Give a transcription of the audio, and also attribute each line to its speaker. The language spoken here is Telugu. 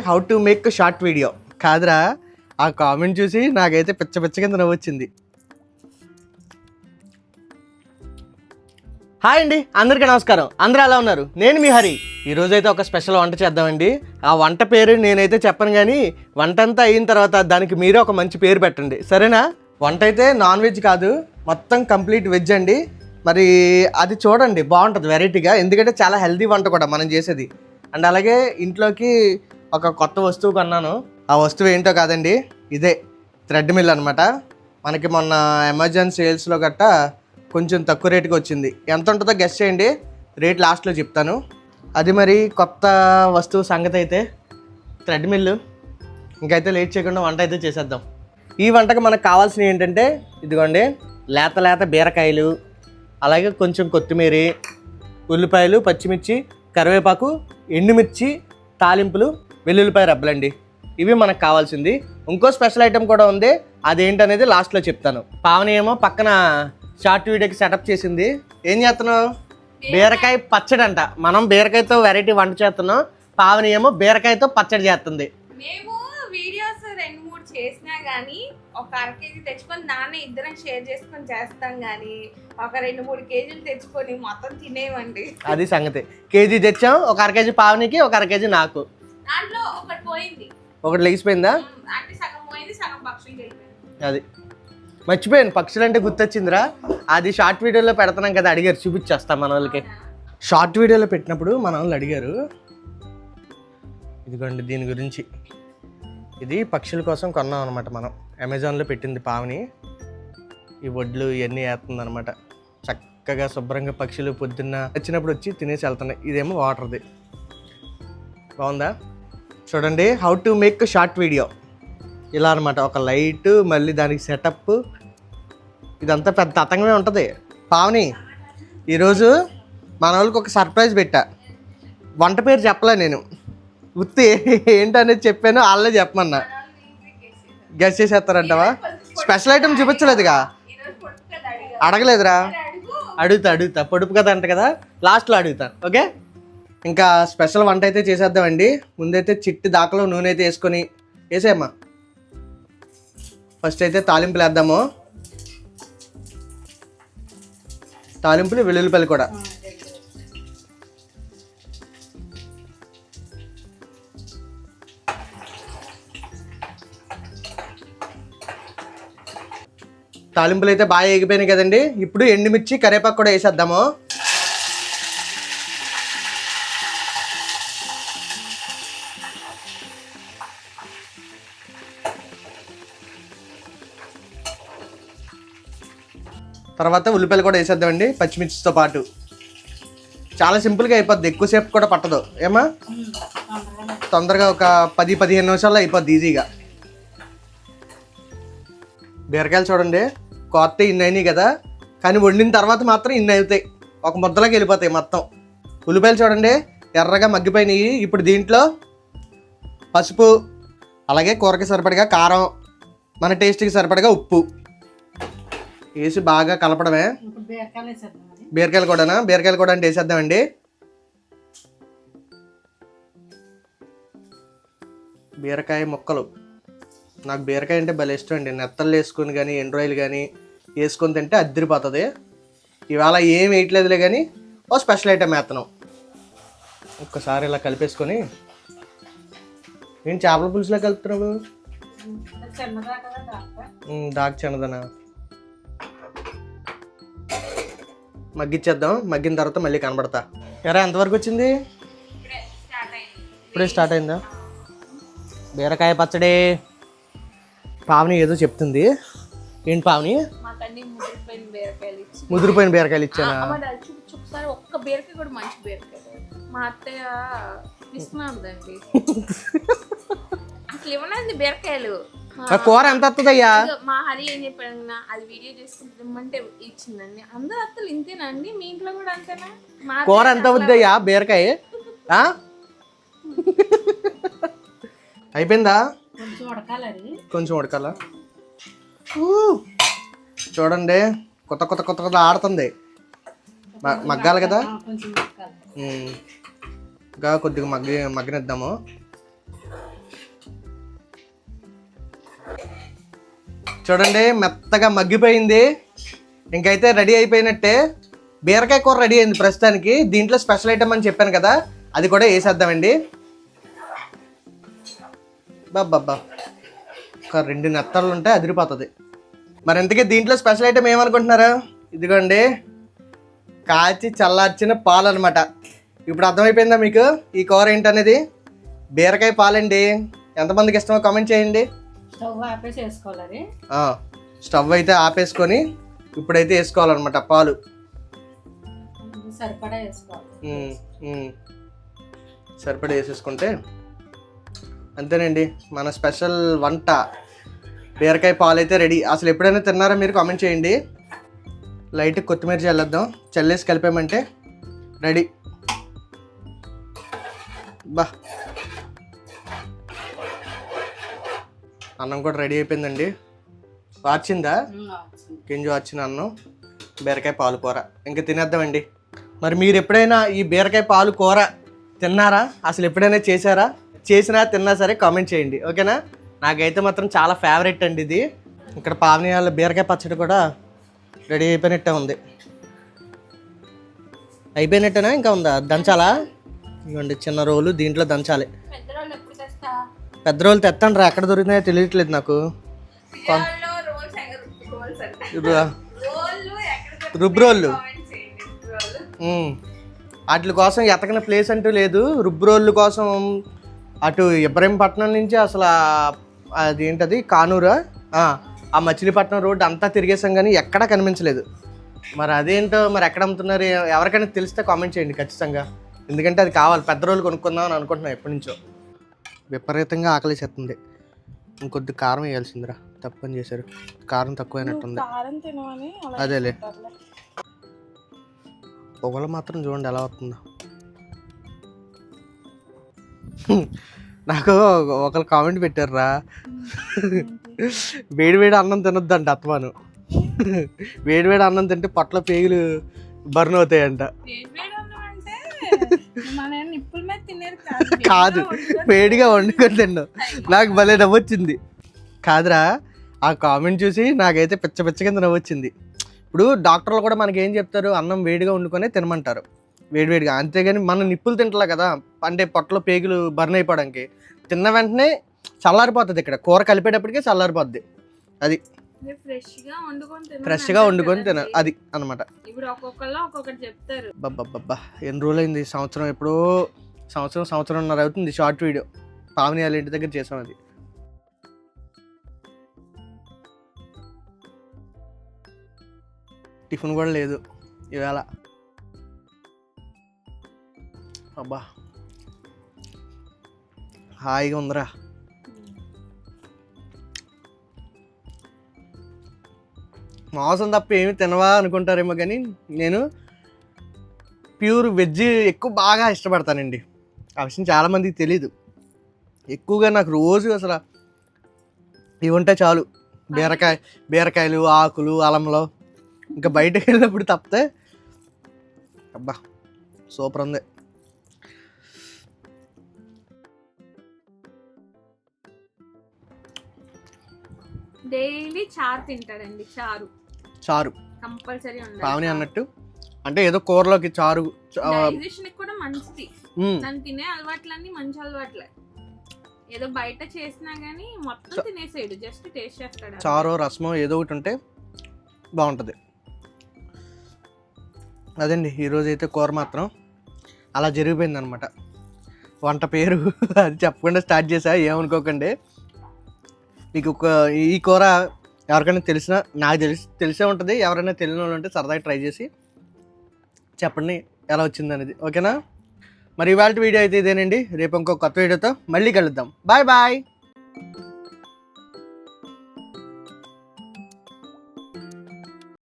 Speaker 1: How to make short video కాదురా ఆ కామెంట్ చూసి నాకైతే పిచ్చ పిచ్చ కింద నవ్వొచ్చింది. హాయ్ అండి అందరికీ నమస్కారం. అందరూ ఎలా ఉన్నారు? నేను మీ హరి. ఈరోజు అయితే ఒక స్పెషల్ వంట చేద్దామండి. ఆ వంట పేరు నేనైతే చెప్పను కానీ వంట అంతా అయిన తర్వాత దానికి మీరే ఒక మంచి పేరు పెట్టండి. సరేనా? వంట అయితే నాన్ వెజ్ కాదు మొత్తం కంప్లీట్ వెజ్ అండి. మరి అది చూడండి బాగుంటుంది వెరైటీగా ఎందుకంటే చాలా హెల్దీ వంట కూడా మనం చేసేది. అండ్ అలాగే ఇంట్లోకి ఒక కొత్త వస్తువు కొన్నాను. ఆ వస్తువు ఏంటో కాదండి ఇదే థ్రెడ్ మిల్ అనమాట మనకి మొన్న అమెజాన్ సేల్స్లో గట్ట కొంచెం తక్కువ రేటుకి వచ్చింది. ఎంత ఉంటుందో గెస్ట్ చేయండి రేట్ లాస్ట్లో చెప్తాను. అది మరి కొత్త వస్తువు సంగతి అయితే థ్రెడ్ మిల్లు ఇంకైతే లేట్ చేయకుండా వంట అయితే చేసేద్దాం. ఈ వంటకు మనకు కావాల్సినవి ఏంటంటే ఇదిగోండి లేత లేత బీరకాయలు అలాగే కొంచెం కొత్తిమీర ఉల్లిపాయలు పచ్చిమిర్చి కరివేపాకు ఎండుమిర్చి తాలింపులు వెల్లుల్లిపాయ రబ్బలండి. ఇవి మనకు కావాల్సింది. ఇంకో స్పెషల్ ఐటెం కూడా ఉంది. అదేంటనేది లాస్ట్లో చెప్తాను. పావని ఏమో పక్కన షార్ట్ వీడియోకి సెటప్ చేసింది. ఏం చేస్తున్నావు? బీరకాయ. పచ్చడి అంట మనం బీరకాయతో వెరైటీ వంట చేస్తున్నాం. పావని ఏమో బీరకాయతో పచ్చడి చేస్తుంది.
Speaker 2: మేము వీడియోస్ రెండు మూడు చేసినా గానీ ఒక అర కేజీ తెచ్చుకొని నాన్న ఇద్దరం షేర్ చేసుకొని చేస్తాం గానీ ఒక రెండు మూడు కేజీలు తెచ్చుకొని మొత్తం తినేవండి.
Speaker 1: అది సంగతి. కేజీ తెచ్చాం. ఒక అర కేజీ పావనికి ఒక అర కేజీ నాకు.
Speaker 2: దాంట్లో ఒకటి పోయింది.
Speaker 1: ఒకటి లెగిసిపోయిందా
Speaker 2: అంటే సగం పోయింది సగం పక్షులు
Speaker 1: అది. మర్చిపోయాను పక్షులు అంటే గుర్తొచ్చిందిరా. అది షార్ట్ వీడియోలో పెడతాం కదా అడిగారు చూపించేస్తా మన వాళ్ళకి షార్ట్ వీడియోలో పెట్టినప్పుడు మన వాళ్ళు అడిగారు ఇదిగోండి దీని గురించి. ఇది పక్షుల కోసం కొన్నాం అనమాట మనం. అమెజాన్లో పెట్టింది పావని. ఈ వడ్లు ఇవన్నీ వేస్తుంది అనమాట చక్కగా శుభ్రంగా పక్షులు పొద్దున్న వచ్చినప్పుడు వచ్చి తినేసి వెళ్తున్నాయి. ఇదేమో వాటర్ది. బాగుందా? చూడండి how to make short video ఇలా అనమాట ఒక లైట్ మళ్ళీ దానికి సెటప్ ఇదంతా పెద్ద తతంగమే ఉంటుంది. పావని ఈరోజు మన వాళ్ళకి ఒక సర్ప్రైజ్ పెట్టా. వంట పేరు చెప్పలే నేను. ఉత్తి ఏంటనేది చెప్పాను వాళ్ళే చెప్పమన్నా. గెస్ చేసేస్తారంటవా? స్పెషల్ ఐటమ్ చూపించలేదుగా? అడగలేదురా? అడుగుతా అడుగుతా. పొడుపు కదా అంట కదా? లాస్ట్లో అడుగుతా ఓకే? ఇంకా స్పెషల్ వంట అయితే చేసేద్దామండి. ముందైతే చిట్టి దాకలో నూనె అయితే వేసుకొని వేసేయమ్మా. ఫస్ట్ అయితే తాలింపులు వేద్దాము. తాలింపులు వెల్లుల్లిపల్లి కూడా. తాలింపులు అయితే బాగా ఎగిపోయినాయి కదండి. ఇప్పుడు ఎండుమిర్చి కరివేపాకు కూడా వేసేద్దాము. తర్వాత ఉల్లిపాయలు కూడా వేసేద్దామండి పచ్చిమిర్చితో పాటు. చాలా సింపుల్గా అయిపోద్ది ఎక్కువసేపు కూడా పట్టదు. ఏమా తొందరగా ఒక పది పదిహేను నిమిషాల్లో అయిపోద్ది ఈజీగా. బీరకాయలు చూడండి కొత్త ఇన్ని అయినాయి కదా కానీ వండిన తర్వాత మాత్రం ఇన్ని అవుతాయి. ఒక ముద్దలోకి వెళ్ళిపోతాయి మొత్తం. ఉల్లిపాయలు చూడండి ఎర్రగా మగ్గిపోయినాయి. ఇప్పుడు దీంట్లో పసుపు అలాగే కూరకి సరిపడగా కారం మన టేస్ట్కి సరిపడగా ఉప్పు. వేసి బాగా కలపడమే.
Speaker 3: బీరకాయలు
Speaker 1: కూడానా? బీరకాయలు కూడా అంటే వేసేద్దామండి. బీరకాయ ముక్కలు. నాకు బీరకాయ అంటే భలే ఇష్టం అండి. నెత్తలు వేసుకొని కానీ ఎండ్రాయిలు కానీ వేసుకొని తింటే అద్దరిపోతుంది. ఇవాళ ఏం వేయట్లేదులే కానీ ఓ స్పెషల్ ఐటమ్ వేస్తున్నాం ఒక్కసారి ఇలా కలిపేసుకొని. నేను చేపల పులుసులో కలుపుతున్నావు?
Speaker 3: దాకా
Speaker 1: చిన్నదనా? మగ్గిచ్చేద్దాం. మగ్గిన తర్వాత మళ్ళీ కనబడతా. ఎరా ఎంతవరకు వచ్చింది?
Speaker 2: ఇప్పుడే స్టార్ట్ అయింది?
Speaker 1: బీరకాయ పచ్చడి. పావని ఏదో చెప్తుంది. ఏంటి పావని?
Speaker 2: ముదిరిపోయిన బీరకాయలు
Speaker 1: ఇచ్చానా?
Speaker 2: ఒకసారి ఒక్క బీరకాయ కూడా మంచి బీరకాయ మా అత్తయ్య అసలు ఇవ్వనండి బీరకాయలు.
Speaker 1: కూర ఎంత వస్తుందయ్యా?
Speaker 2: మా హరి ఏం చెప్పాడు అది వీడియో చేసుకుంటే ఇమ్మంటే ఇచ్చిందండి. అందరు అత్తలు ఇంతేనండి మీ ఇంట్లో కూడా అంతేనా?
Speaker 1: కూర ఎంత అవుద్దయ్యా బీరకాయ? ఆ? అయిపోయిందా?
Speaker 3: కొంచెం ఉడకాలి అది?
Speaker 1: కొంచెం ఉడకాల? చూడండి కొత్త కొత్త కొత్త కొత్త ఆడుతుంది. మ- మగ్గాలి కదా. ఇంకా కొద్దిగా మగ్గి మగ్గనిద్దాము. చూడండి మెత్తగా మగ్గిపోయింది. ఇంకైతే రెడీ అయిపోయినట్టే. బీరకాయ కూర రెడీ అయింది ప్రస్తుతానికి. దీంట్లో స్పెషల్ ఐటమ్ అని చెప్పాను కదా అది కూడా వేసేద్దామండి. బాబ్బా ఒక రెండు నెత్తళ్ళు ఉంటే అదిరిపోతుంది. మరి ఇంతకీ దీంట్లో స్పెషల్ ఐటమ్ ఏమనుకుంటున్నారు? ఇదిగోండి కాచి చల్లార్చిన పాలు అనమాట ఇప్పుడు అర్థమైపోయిందా మీకు? ఈ కూర ఏంటనేది? బీరకాయ పాలండి. ఎంతమందికి ఇష్టమో కామెంట్ చేయండి.
Speaker 3: స్టవ్ ఆపేసి వేసుకోవాలి
Speaker 1: ఆ, స్టవ్ అయితే ఆపేసుకొని ఇప్పుడైతే వేసుకోవాలన్నమాట పాలు.
Speaker 3: సరిపడా వేసుకోవాలి.
Speaker 1: సరిపడా వేసేసుకుంటే అంతేనండి మన స్పెషల్ వంట. బీరకాయ పాలు అయితే రెడీ. అసలు ఎప్పుడైనా తిన్నారా మీరు? కామెంట్ చేయండి. లైట్ కొత్తిమీర చల్లేద్దాం. చల్లేసి కలిపామంటే రెడీ. బా. అన్నం కూడా రెడీ అయిపోయిందండి. వాచిందా గింజ వచ్చిన అన్నం బీరకాయ పాలు కూర. ఇంకా తినేద్దామండి. మరి మీరు ఎప్పుడైనా ఈ బీరకాయ పాలు కూర తిన్నారా? అసలు ఎప్పుడైనా చేశారా? చేసినా తిన్నా సరే కామెంట్ చేయండి. ఓకేనా? నాకైతే మాత్రం చాలా ఫేవరెట్ అండి ఇది. ఇక్కడ పావనీయాల బీరకాయ పచ్చడి కూడా రెడీ అయిపోయినట్టే ఉంది. అయిపోయినట్టేనా? ఇంకా ఉందా? దంచాలా? ఇవ్వండి చిన్న రోలు దీంట్లో దంచాలి.
Speaker 2: పెద్ద రోజులు
Speaker 1: తెత్తండ్రా ఎక్కడ దొరికినాయో తెలియట్లేదు నాకు. రుబ్రోళ్ళు. వాటి కోసం ఎతకని ప్లేస్ అంటూ లేదు. రుబ్రోళ్ళు కోసం అటు ఇబ్రహీంపట్నం నుంచి అసలు అది ఏంటది? కానూరా. ఆ, మచిలీపట్నం రోడ్ అంతా తిరిగేసాం కానీ ఎక్కడా కనిపించలేదు. మరి అదేంటో మరి ఎక్కడ అమ్ముతున్నారు? ఎవరికైనా తెలిస్తే కామెంట్ చేయండి ఖచ్చితంగా. ఎందుకంటే అది కావాలి. పెద్ద రోజులు కొనుక్కుందాం అని అనుకుంటున్నాం ఎప్పటి నుంచో. విపరీతంగా ఆకలిసేస్తుంది ఇంకొద్ది కారం వేయాల్సిందిరా. తప్పని చేశారు. కారం తక్కువైనట్టుంది అదేలే. పొగలు మాత్రం చూడండి ఎలా వస్తుందో. నాకు ఒకరు కామెంట్ పెట్టారురా. వేడి వేడి అన్నం తినొద్దంట అత్మాను వేడి వేడి అన్నం తింటే పొట్ల పేగులు బర్న్ అవుతాయంట.
Speaker 2: కాదు.
Speaker 1: వేడిగా వండుకొని తిన్నావు. నాకు భలే నవ్వొచ్చింది. కాదురా ఆ కామెంట్ చూసి నాకైతే పిచ్చ పిచ్చ కింద నవ్వొచ్చింది. ఇప్పుడు డాక్టర్లు కూడా మనకి ఏం చెప్తారు? అన్నం వేడిగా వండుకొనే తినమంటారు. వేడివేడిగా అంతేగాని మనం నిప్పులు తింటలే కదా? అంటే పొట్టలో పేగులు బర్న్ అయిపోవడానికి. తిన్న వెంటనే చల్లారిపోతుంది ఇక్కడ. కూర కలిపేటప్పటికే చల్లారిపోద్ది. అది. ఫ్రెష్గా వండుకొని తిన. అది అనమాట
Speaker 2: ఇప్పుడు ఒక్కొక్కళ్ళు ఒక్కొక్కటి చెప్తారు.
Speaker 1: ఎన్ని రోజులైంది? సంవత్సరం ఎప్పుడో సంవత్సరం సంవత్సరంన్నర అవుతుంది షార్ట్ వీడియో. పావని వాళ్ళ ఇంటి దగ్గర చేసాం అది. టిఫిన్ కూడా లేదు ఇవాళ. అబ్బా. హాయిగా ఉందిరా. మాంసం తప్ప ఏమి తినవా అనుకుంటారేమో కానీ నేను ప్యూర్ వెజ్ ఎక్కువ బాగా ఇష్టపడతానండి. ఆ విషయం చాలామందికి తెలీదు. ఎక్కువగా నాకు రోజు అసలు ఇవి ఉంటే చాలు. బీరకాయ బీరకాయలు ఆకులు అలంలో. ఇంకా బయటకు వెళ్ళినప్పుడు తప్పితే అబ్బా సూపర్ ఉంది.
Speaker 2: డైలీ చారు తింటాడండి చారు.
Speaker 1: చారు.
Speaker 2: కంపల్సరీ
Speaker 1: పావని అన్నట్టు. అంటే ఏదో కూరలోకి చారు
Speaker 2: కూడా మంచిది. తను తినే అలవాట్లన్నీ మంచి అలవాట్లే. ఏదో బయట చేసినా గానీ మొత్తం తినేసేయడు జస్ట్ టేస్ట్ చేస్తాడు.
Speaker 1: చారు రసమో ఏదో ఒకటి ఉంటే బాగుంటుంది. అదండి ఈరోజు అయితే కూర మాత్రం అలా జరిగిపోయింది అనమాట వంట పేరు అది చెప్పకుండా స్టార్ట్ చేసా ఏమనుకోకండి. మీకు ఒక ఈ కూర ఎవరికైనా తెలిసినా నాకు తెలిసి తెలిసే ఉంటుంది. ఎవరైనా తెలియని వాళ్ళు ఉంటే సరదాగా ట్రై చేసి చెప్పండి ఎలా వచ్చింది అనేది ఓకేనా? మరి ఇవాళ వీడియో అయితే ఇదేనండి. రేపు ఇంకో కొత్త వీడియోతో మళ్ళీ కలుద్దాం. Bye bye.